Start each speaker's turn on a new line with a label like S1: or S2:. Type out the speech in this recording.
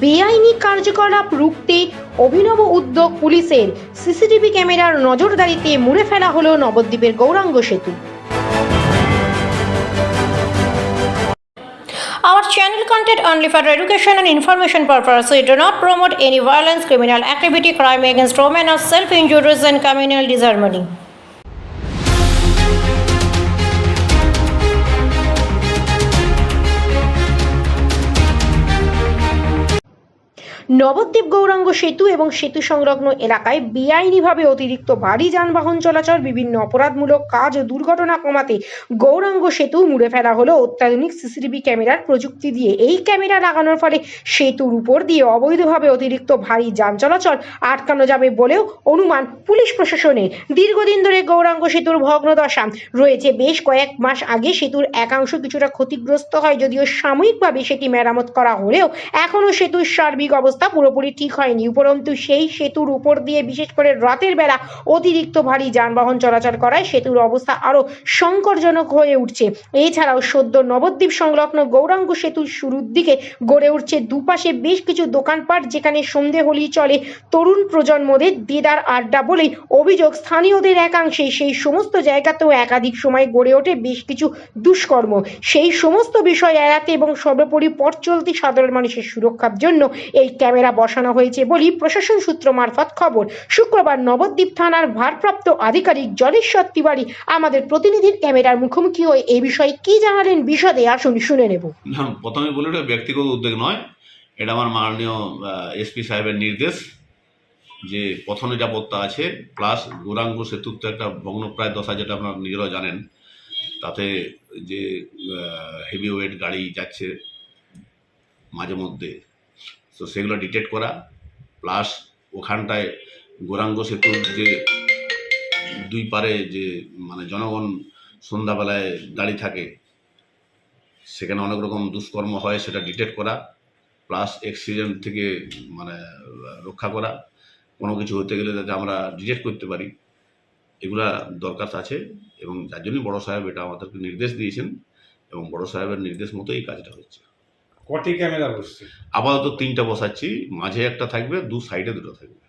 S1: বেআইনি কার্যকলাপ রুখতে অভিনব উদ্যোগ পুলিশের সিসিটিভি ক্যামেরার নজরদারিতে মুড়ে ফেলা হলো নবদ্বীপের গৌরাঙ্গ সেতু Our channel content only for education and information purpose. We do not promote any violence, criminal activity, crime against women, or self-injuries and communal disharmony. Nabadwip Gauranga সেতু এবং সেতু সংলগ্ন এলাকায় বেআইনিভাবে অতিরিক্ত ভারী যানবাহন চলাচল, বিভিন্ন অপরাধমূলক কাজ ও দুর্ঘটনা কমাতে গৌরাঙ্গ সেতু মুড়ে ফেলা হলো অত্যাধুনিক সিসিটিভি ক্যামেরার প্রযুক্তি দিয়ে। এই ক্যামেরা লাগানোর ফলে সেতুর উপর দিয়ে অবৈধভাবে অতিরিক্ত ভারী যান চলাচল আটকানো যাবে বলেও অনুমান পুলিশ প্রশাসনের। দীর্ঘদিন ধরে গৌরাঙ্গ সেতুর ভগ্নদশা রয়েছে। বেশ কয়েক মাস আগে সেতুর একাংশ কিছুটা ক্ষতিগ্রস্ত হয়, যদিও সাময়িকভাবে সেটি মেরামত করা হলেও এখনও সেতুর সার্বিক অবস্থা পুরোপুরি ঠিক হয়নি। উপরন্তু সেই সেতুর উপর দিয়ে বিশেষ করে রাতের বেলা অতিরিক্ত ভারী যানবাহন চলাচল করায় সেতুর অবস্থা আরও সংকটজনক হয়ে উঠছে। এছাড়াও সদ্য নবদ্বীপ সংলগ্ন গৌরাঙ্গ সেতুর শুরুর দিকে গড়ে উঠছে দুপাশে বেশ কিছু দোকানপাট যেখানে সন্ধে হলেই চলে তরুণ প্রজন্মদের দেদার আড্ডা বলেই অভিযোগ। স্থানীয়দের একাংশে সেই সমস্ত জায়গাতেও একাধিক সময় গড়ে ওঠে বেশ কিছু দুষ্কর্ম। সেই সমস্ত বিষয় এড়াতে এবং সর্বোপরি পথ চলতি সাধারণ মানুষের সুরক্ষার জন্য এই ক্যামেরা বসানো হয়েছে বলেই প্রশাসন সূত্র মারফত খবর। শুক্রবার নবদ্বীপ থানার ভারপ্রাপ্ত আধিকারিক জলেশ্বর তিওয়ারি আমাদের প্রতিনিধির ক্যামেরার মুখোমুখি হয়ে এই বিষয়ে কি জানালেন বিশদে আসুন, শুনে নেব।
S2: প্রথমে বলি এটা ব্যক্তিগত উদ্যোগ নয়। এটা আমার মাননীয় এসপি সাহেবের নির্দেশ যে পথ নিরাপত্তা আছে প্লাস গৌরাঙ্গ সেতুর তো একটা ভগ্নপ্রায় দশা যেটা আপনারা নিজেরাও জানেন। তাতে যে হেভি ওয়েট গাড়ি যাচ্ছে মাঝে মধ্যে। তো সেগুলো ডিটেক্ট করা প্লাস ওখানটায় গৌরাঙ্গ সেতুর যে দুই পারে যে মানে জনগণ সন্ধ্যাবেলায় দাঁড়িয়ে থাকে, সেখানে অনেক রকম দুষ্কর্ম হয়, সেটা ডিটেক্ট করা প্লাস অ্যাক্সিডেন্ট থেকে মানে রক্ষা করা, কোনো কিছু হতে গেলে যাতে আমরা ডিটেক্ট করতে পারি, এগুলা দরকার আছে এবং যার জন্যই বড় সাহেব এটা আমাদেরকে নির্দেশ দিয়েছেন এবং বড় সাহেবের নির্দেশ মতো এই কাজটা হচ্ছে।
S3: কটি ক্যামেরা বসছে?
S2: আপাতত তিনটা বসাচ্ছি মাঝে একটা থাকবে দু সাইডে দুটো থাকবে।